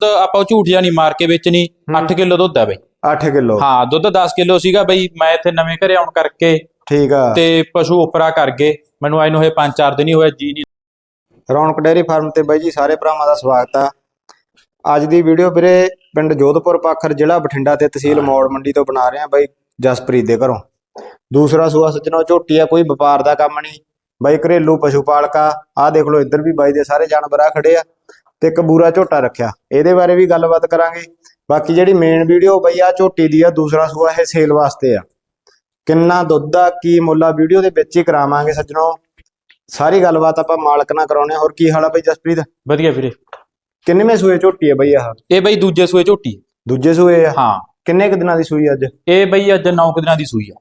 ਦੁੱਧ ਆਪਾਂ ਝੂਠ ਨਹੀਂ ਮਾਰ ਕੇ ਵੇਚਣੀ 8 ਕਿਲੋ ਦੁੱਧ ਆ ਬਈ। 8 ਕਿਲੋ। ਹਾਂ ਦੁੱਧ 10 ਕਿਲੋ ਸੀਗਾ ਬਈ ਮੈਂ ਇੱਥੇ ਨਵੇਂ ਘਰੇ ਆਉਣ ਕਰਕੇ ਠੀਕ ਆ। ਤੇ ਪਸ਼ੂ ਉਪਰਾ ਕਰ ਗਏ। ਮੈਨੂੰ ਆਏ ਨੂੰ ਹੋਏ 5-4 ਦਿਨ ਹੀ ਹੋਏ ਜੀ ਨਹੀਂ ਰੌਣਕ ਡੇਅਰੀ ਫਾਰਮ ਤੇ ਬਾਈ ਜੀ ਸਾਰੇ ਭਰਾਵਾਂ ਦਾ ਸਵਾਗਤ ਆ। ਅੱਜ ਦੀ ਵੀਡੀਓ ਵੀਰੇ ਪਿੰਡ ਜੋਧਪੁਰ ਪਾਖਰ ਜ਼ਿਲ੍ਹਾ ਬਠਿੰਡਾ ਤੇ ਤਹਿਸੀਲ ਮੌੜ ਮੰਡੀ ਤੋਂ ਬਣਾ ਰਹੇ ਆ ਬਾਈ ਜਸਪ੍ਰੀਤ ਦੇ ਘਰੋਂ। ਦੂਸਰਾ ਸੂਆ ਸੱਜਣੋ ਝੋਟੀ ਆ ਕੋਈ ਵਪਾਰ ਦਾ ਕੰਮ ਨਹੀਂ। ਬਾਈ ਘਰੇਲੂ ਪਸ਼ੂ ਪਾਲਕਾ ਆਹ ਦੇਖ ਲਓ ਇੱਧਰ ਵੀ ਬਾਈ ਦੇ ਸਾਰੇ ਜਾਨਵਰ ਆ ਖੜੇ ਆ। ਤੇ ਇੱਕ ਬੂਰਾ ਝੋਟਾ ਰੱਖਿਆ। ਇਹਦੇ ਬਾਰੇ ਵੀ ਗੱਲਬਾਤ ਕਰਾਂਗੇ। ਬਾਕੀ ਜਿਹੜੀ ਮੇਨ ਵੀਡੀਓ ਬਈ ਆ ਝੋਟੀ ਦੀ ਆ ਦੂਸਰਾ ਸੂਆ ਇਹ ਸੇਲ ਵਾਸਤੇ ਆ। ਕਿੰਨਾ ਦੁੱਧ ਆ ਕੀ ਮੁੱਲ ਆ ਵੀਡੀਓ ਦੇ ਵਿੱਚ ਹੀ ਕਰਾਵਾਂਗੇ ਸੱਜਣੋ। ਸਾਰੀ ਗੱਲਬਾਤ ਆਪਾਂ ਮਾਲਕ ਨਾਲ ਕਰਾਉਣੇ ਆ। ਹੋਰ ਕੀ ਹਾਲ ਆ ਬਈ ਜਸਪ੍ਰੀਤ? ਵਧੀਆ ਵੀਰੇ। ਕਿੰਨੇਵੇਂ ਸੂਏ ਝੋਟੀ ਹੈ ਬਈ ਆਹ? ਇਹ ਬਈ ਦੂਜੇ ਸੂਏ ਝੋਟੀ। ਦੂਜੇ ਸੂਏ ਆ? ਹਾਂ। ਕਿੰਨੇ ਕੁ ਦਿਨਾਂ ਦੀ ਸੂਈ ਅੱਜ? ਇਹ ਬਈ ਅੱਜ 9 ਦਿਨਾਂ ਦੀ ਸੂਈ ਆ।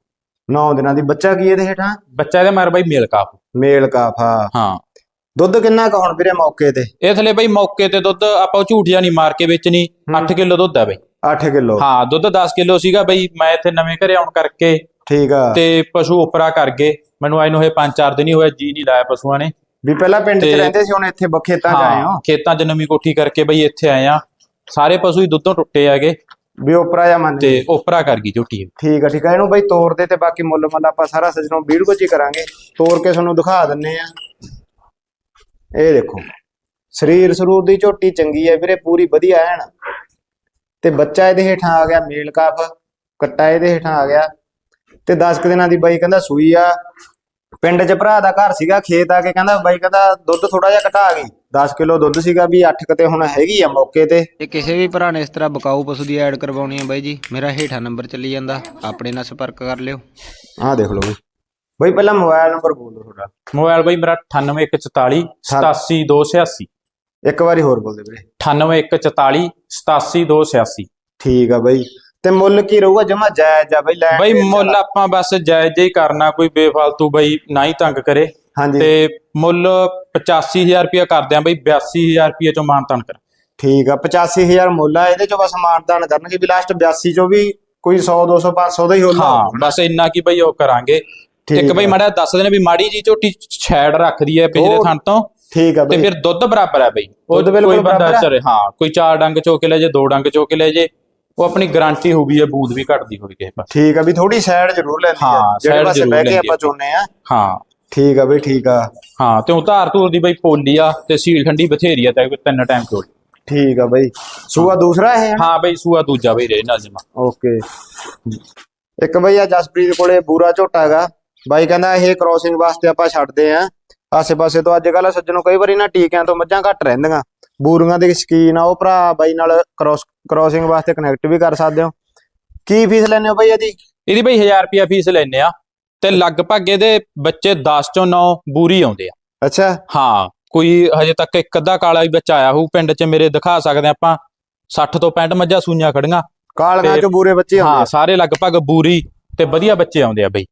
9 ਦਿਨਾਂ ਦੀ। ਬੱਚਾ ਕੀ ਇਹਦੇ ਹੇਠਾਂ? ਬੱਚਾ ਇਹਦੇ ਮਰ ਬਈ ਮੇਲ ਕਾਪ। ਮੇਲ ਕਾਫਾ ਹਾਂ। ਦੁੱਧ ਕਿੰਨਾ ਕੁ ਹੁਣ ਵੀਰੇ ਮੌਕੇ ਤੇ? ਇਹ ਥਲੇ ਬਈ ਮੌਕੇ ਤੇ ਦੁੱਧ ਆਪਾਂ ਉਹ ਝੂਠ ਜਿਹਾ ਨਹੀਂ ਮਾਰ ਕੇ ਵੇਚਣੀ। 8 ਕਿਲੋ ਦੁੱਧ ਆ ਬਈ। 8 ਕਿਲੋ। ਹਾਂ ਦੁੱਧ 10 ਕਿਲੋ ਸੀਗਾ ਬਈ ਮੈਂ ਇੱਥੇ ਨਵੇਂ ਘਰੇ ਆਉਣ ਕਰਕੇ ਠੀਕ ਆ। ਤੇ ਪਸ਼ੂ ਉਪਰਾ ਕਰ ਗਏ। ਮੈਨੂੰ ਆਏ ਨੂੰ ਹੋਏ 5-4 ਦਿਨ ਹੀ ਹੋਏ ਜੀ ਨਹੀਂ ਲਾਇਆ ਪਸ਼ੂਆਂ ਨੇ। ਵੀ ਪਹਿਲਾਂ ਪਿੰਡ 'ਚ ਰਹਿੰਦੇ ਸੀ ਹੁਣ ਇੱਥੇ ਖੇਤਾਂ 'ਚ ਆਏ ਹੋ? ਖੇਤਾਂ 'ਚ ਨਵੀਂ ਕੋਠੀ ਕਰਕੇ ਬਈ ਇੱਥੇ ਆਏ ਆ। ਸਾਰੇ ਪਸ਼ੂ ਹੀ ਦੁੱਧੋਂ ਟੁੱਟੇ ਹੈਗੇ। ਵੀ ਉਪਰਾ ਜਾਂ ਮੰਨ ਤੇ ਉਪਰਾ ਕਰ ਗਈ ਝੋਟੀ ਠੀਕ ਆ ਠੀਕ ਆ। ਇਹਨੂੰ ਬਈ ਤੋੜ ਦੇ ਤੇ ਬਾਕੀ ਮੁੱਲ ਮੱਲ ਆਪਾਂ ਸਾਰਾ ਸਜਣੋਂ ਵੀਡੀਓ 'ਚ ਹੀ ਕਰਾਂਗੇ। ਤੋੜ ਕੇ ਤੁਹਾਨੂੰ ਦਿਖਾ ਦਿੰਨੇ ਆ। ਇਹ ਦੇਖੋ ਸਰੀਰ ਸਰੂਰ ਦੀ ਝੋਟੀ ਚੰਗੀ ਹੈ ਵੀਰੇ ਪੂਰੀ ਵਧੀਆ ਐਨ ਤੇ ਬੱਚਾ ਇਹਦੇ ਹੇਠਾਂ ਆ ਗਿਆ ਮੇਲ ਕਾਫ ਕੱਟਾ ਇਹਦੇ ਹੇਠਾਂ ਆ ਗਿਆ। ਤੇ 10 ਕੁ ਦਿਨਾਂ ਦੀ ਬਾਈ ਕਹਿੰਦਾ ਸੂਈ ਆ। ਪਿੰਡ 'ਚ ਭਰਾ ਦਾ ਘਰ ਸੀਗਾ ਖੇਤ ਆ ਕੇ ਕਹਿੰਦਾ ਬਾਈ ਕਹਿੰਦਾ ਦੁੱਧ ਥੋੜਾ ਜਿਹਾ ਘਟਾ ਗਈ। 10 ਕਿਲੋ ਦੁੱਧ ਸੀਗਾ ਵੀ 8 ਕਿਤੇ ਹੁਣ ਹੈਗੀ ਆ ਮੌਕੇ ਤੇ। ਜੇ ਕਿਸੇ ਵੀ ਭਰਾ ਨੇ ਇਸ ਤਰ੍ਹਾਂ ਬਕਾਊ ਪਸ਼ੂ ਦੀ ਐਡ ਕਰਵਾਉਣੀ ਹੈ ਬਾਈ ਜੀ ਮੇਰਾ ਹੇਠਾਂ ਨੰਬਰ ਚੱਲੀ ਜਾਂਦਾ ਆਪਣੇ ਨਾਲ ਸੰਪਰਕ ਕਰ ਲਿਓ। ਆਹ ਦੇਖ ਲਓ ਬਈ ਬਈ ਪਹਿਲਾਂ ਮੋਬਾਈਲ ਨੰਬਰ ਬੋਲੋ ਤੁਹਾਡਾ। ਮੋਬਾਈਲ ਬਈ ਮੇਰਾ 98144 87286 ਇੱਕ ਵਾਰੀ ਹੋਰ ਬੋਲ ਦੇ ਵੀਰੇ 98144 87286 ਠੀਕ ਆ ਬਈ। ਤੇ ਮੁੱਲ ਕੀ ਰਹੂਗਾ? ਜਮਾ ਜਾਇਜ਼ ਆ ਬਈ ਲੈ ਬਈ ਮੁੱਲ ਆਪਾਂ ਬਸ ਜਾਇਜ਼ ਹੀ ਕਰਨਾ ਕੋਈ ਬੇਫਾਲਤੂ ਬਈ ਨਾ ਹੀ ਤੰਗ ਕਰੇ। ਹਾਂਜੀ। ਤੇ ਮੁੱਲ 85000 ਰੁਪਇਆ ਕਰਦੇ ਆ ਬਈ 82000 ਰੁਪਇਆ ਚੋਂ ਮਾਨਤਾਨ ਕਰ। ਠੀਕ ਆ 85000 ਮੁੱਲ ਆ ਇਹਦੇ ਚੋਂ ਬਸ ਮਾਨਦਾਨ ਕਰਨਗੇ ਵੀ ਲਾਸਟ 82 ਚੋਂ ਵੀ ਕੋਈ 100 200 500 ਦਾ ਹੀ ਹੋਣਾ ਹਾਂ ਬਸ ਇੰਨਾ ਕੀ ਬਈ ਉਹ ਕਰਾਂਗੇ। ਇੱਕ ਬਈ। ਮਾੜਾ ਦੱਸ ਦੇਣਾ ਵੀ ਮਾੜੀ ਜੀ ਝੋਟੀ ਛੈੜ ਰੱਖਦੀ ਹੈ ਪਿਛਲੇ ਥਣ ਤੋਂ ਠੀਕ ਆ ਤੇ ਬਈ। ਫਿਰ ਦੁੱਧ ਬਰਾਬਰ ਹੈ ਬਈ। ਦੁੱਧ ਬਿਲਕੁਲ ਬਰਾਬਰ ਹੈ। ਚਰੇ ਹਾਂ ਕੋਈ ਚਾਰ ਡੰਗ ਚੋ ਕੇ ਲੈ ਜੇ ਦੋ ਡੰਗ ਚੋ ਕੇ ਲੈ ਜੇ ਉਹ ਆਪਣੀ ਗਾਰੰਟੀ ਹੋਊਗੀ ਹੈ ਬੂਦ ਵੀ ਘਟਦੀ ਹੋਈ ਕਿਸੇ ਪਾਸੇ। ਠੀਕ ਆ ਵੀ ਥੋੜੀ ਸਾਈਡ ਜ਼ਰੂਰ ਲੈਂਦੀ ਆ। ਹਾਂ, ਜਿਹੜੇ ਪਾਸੇ ਬਹਿ ਕੇ ਆਪਾਂ ਚੋਨੇ ਆ। ਹਾਂ। ਠੀਕ ਆ ਬਈ ਠੀਕ ਆ। ਹਾਂ ਤੇ ਉਹ ਧਾਰ ਧੂਰ ਦੀ ਬਈ ਪੋਲੀ ਆ ਤੇ ਸੀਲ ਠੰਡੀ ਬਥੇਰੀ ਆ ਤੇ ਕੋਈ ਤਿੰਨ ਟਾਈਮ ਚੋਲ। ਠੀਕ ਆ ਬਈ। ਸੂਆ ਦੂਸਰਾ ਆ? ਹਾਂ ਬਈ ਸੂਆ ਦੂਜਾ ਬਈ ਰੇ ਜਮਾ। ਓਕੇ। ਇੱਕ ਬਈ ਆ ਜਸਪ੍ਰੀਤ ਕੋਲੇ ਬੂਰਾ ਝੋਟਾ ਹੈਗਾ। ਬਾਈ ਕਹਿੰਦਾ ਇਹ ਕ੍ਰੋਸਿੰਗ ਵਾਸਤੇ ਆਪਾਂ ਛੱਡਦੇ ਆ। ਆਸੇ-ਪਾਸੇ ਤੋਂ ਅੱਜ ਕੱਲ ਸੱਜਣੋਂ ਕਈ ਵਾਰੀ ਨਾ ਟੀਕਿਆਂ ਤੋਂ ਮੱਝਾਂ ਘੱਟ ਰਹਿੰਦੀਆਂ। ਬੂਰੀਆਂ ਦੇ ਸ਼ਕੀਨ ਆ ਉਹ ਭਰਾ ਬਾਈ ਨਾਲ ਕ੍ਰੋਸ ਕ੍ਰੋਸਿੰਗ ਵਾਸਤੇ ਕਨੈਕਟ ਵੀ ਕਰ ਸਕਦੇ ਹੋ। ਕੀ ਫੀਸ ਲੈਣੇ ਹੋ ਬਈ ਇਹਦੀ? ਇਹਦੀ ਬਈ 1000 ਰੁਪਿਆ ਫੀਸ ਲੈਨੇ ਆ। ਤੇ ਲਗਭਗ ਇਹਦੇ ਬੱਚੇ 10 ਚੋਂ 9 ਬੂਰੀ ਆਉਂਦੇ ਆ। ਅੱਛਾ। ਹਾਂ ਕੋਈ ਹਜੇ ਤੱਕ ਇੱਕ ਅੱਧਾ ਕਾਲਾ ਵੀ ਬੱਚਾ ਆਇਆ ਹੋਊ ਪਿੰਡ 'ਚ ਮੇਰੇ ਦਿਖਾ ਸਕਦੇ ਆਪਾਂ। 60 ਤੋਂ 65 ਮੱਝਾਂ ਸੂਈਆਂ ਖੜੀਆਂ। ਕਾਲੀਆਂ ਚ ਬੂਰੇ ਬੱਚੇ ਹਾਂ ਹੁੰਦੇ ਸਾਰੇ ਲਗਭਗ ਬੂਰੀ ਤੇ ਵਧੀਆ ਬੱਚੇ ਆਉਂਦੇ ਆ ਬਈ।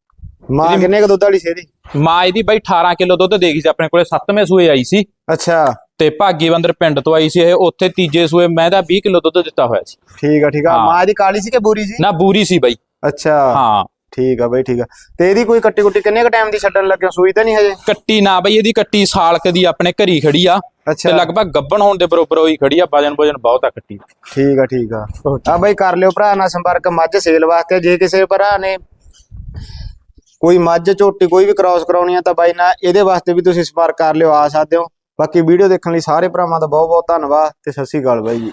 ਮਾਂ ਕਿੰਨੇ ਕ ਦੁੱਧ ਵਾਲੀ ਸੀ ਇਹਦੀ? ਮਾਂ ਇਹਦੀ ਬਈ 18 ਕਿਲੋ ਦੁੱਧ ਦੇ ਗਈ ਸੀ ਆਪਣੇ ਕੋਲੇ 7ਵੇਂ ਸੂਏ ਆਈ ਸੀ। ਅੱਛਾ। ਤੇ ਭਾਗੀ ਬੰਦਰ ਪਿੰਡ ਤੋਂ ਆਈ ਸੀ ਇਹ ਉੱਥੇ ਤੀਜੇ ਸੂਏ ਮੈਂ ਤਾਂ 20 ਕਿਲੋ ਦੁੱਧ ਦਿੱਤਾ ਹੋਇਆ ਸੀ। ਠੀਕ ਆ ਠੀਕ ਆ। ਹਾਂ। ਮਾਂ ਇਹਦੀ ਕਾਲੀ ਸੀ ਕਿ ਬੂਰੀ ਸੀ? ਨਾ ਬੂਰੀ ਸੀ ਬਈ। ਅੱਛਾ। ਹਾਂ। ਠੀਕ ਆ ਬਈ ਠੀਕ ਆ। ਤੇ ਇਹਦੀ ਕੋਈ ਕੱਟੀ ਕੁੱਟੀ ਕਿੰਨੇ ਕ ਟਾਈਮ ਦੀ ਛੱਡਣ ਲੱਗਿਆ ਸੂਈ ਤਾਂ ਨਹੀਂ ਹਜੇ? ਕੱਟੀ ਨਾ ਬਈ ਇਹਦੀ ਕੱਟੀ ਸਾਲਕ ਦੀ ਆਪਣੇ ਘਰੀ ਖੜੀ ਆ। ਤੇ ਲਗਭਗ ਗੱਬਣ ਹੋਣ ਦੇ ਬਰੋਬਰ ਹੋਈ ਖੜੀ ਆ ਵਜਨ ਵਜਨ ਬਹੁਤ ਆ ਕੱਟੀ। ਠੀਕ ਆ ਠੀਕ ਆ। ਆ ਬਈ ਕਰ ਲਿਓ ਭਰਾ ਨਾਲ ਸੰਪਰਕ ਮੱਝ ਸੇਲ ਵਾਸਤੇ ਜੇ ਕਿਸੇ ਭਰਾ ਨੇ ਕੋਈ ਮੱਝ, ਝੋਟੀ ਕੋਈ ਵੀ ਕ੍ਰਾਸ ਕਰਾਉਣੀ ਆ ਤਾਂ ਬਾਈ ਨਾਲ ਇਹਦੇ ਵਾਸਤੇ ਵੀ ਤੁਸੀਂ ਸੰਪਰਕ ਕਰ ਲਿਓ, ਆ ਸਕਦੇ ਹੋ। ਬਾਕੀ ਵੀਡੀਓ ਦੇਖਣ ਲਈ ਸਾਰੇ ਭਰਾਵਾਂ ਦਾ ਬਹੁਤ ਬਹੁਤ ਧੰਨਵਾਦ ਤੇ ਸਤਿ ਸ੍ਰੀ ਅਕਾਲ ਬਾਈ ਜੀ।